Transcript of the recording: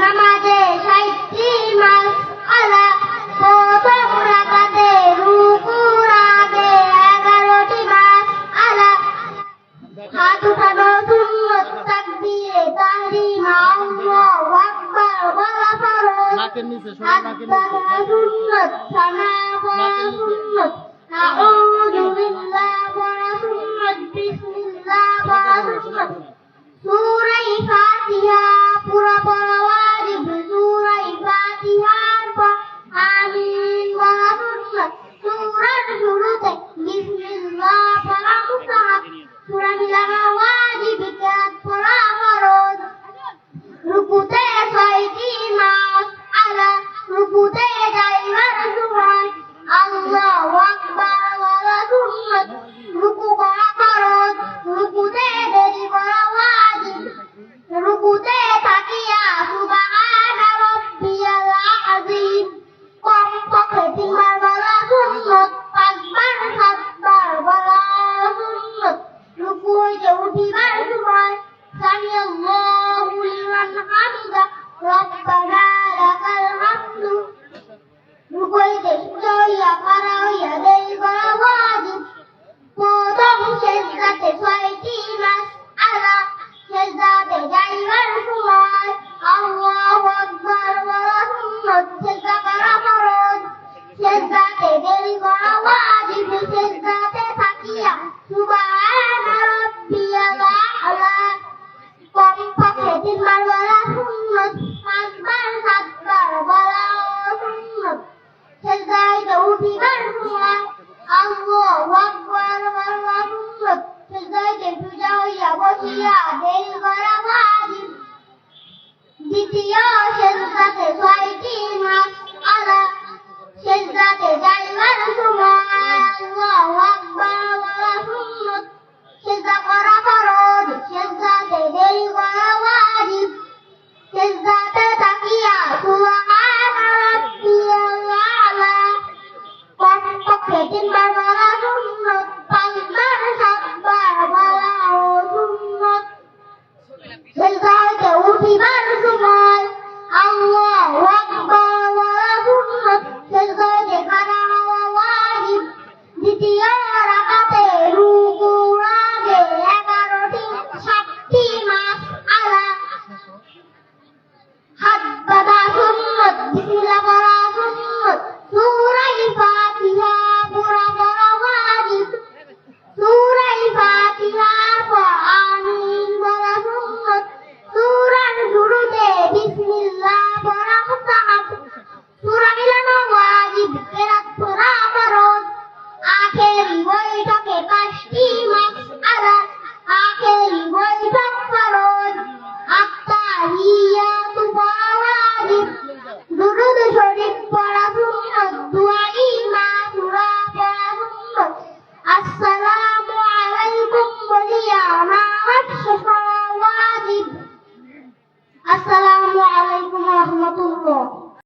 নামাজে ষাটটি মাস আলা প্রথম রাকাতে রুকুর আগে এগারোটি মাস আলা। হাত উঠানো সুন্নত তাকবীরে তাহরিম আল্লাহু আকবার বলা ফরজ। নাকের নিচে সবাই হাত নাকের সুন্নত সানা বলা সুন্নত। আউযু বিল্লাহ বলা সুন্নত বিসমিল্লাহ বলা সুন্নত। সুন্নাত রুকু করা ফরজ, রুকুতে দেরি করা ওয়াজিব রুকুতে থাকিয়া সুবহানা রাব্বিয়াল আযীম। কম পক্ষে তিনবার বলা সুন্নত, পাঁচবার সাতবার বলা সুন্নত। রুকু হইতে উঠিবার সময় সামি আল্লাহু লিমান হামিদা, রব্বানা লাকাল হামদু। রুকু হইতে সোজা হইয়া খাড়া হইয়া দেরি করা ওয়াজিব প্রথম সেজদাতে ছয়টি মাস আলা সেজদাতে যাইবার সময় আল্লাহু আকবার বলা সুন্নত সেজদা করা ফরজ সেজদাতে দেরি করা ওয়াজিব সেজদাতে থাকিয়া সুবহানা রাব্বিয়াল আ'লা কমপক্ষে তিনবার বলা সুন্নত পাঁচবার সাতবার বলা সুন্নত সেজদাতে উঠিবার সময় আল্লাহু আকবার বলা সুন্নত সেজদাতে সোজা হইয়া বসিয়া দেরি করা ওয়াজিব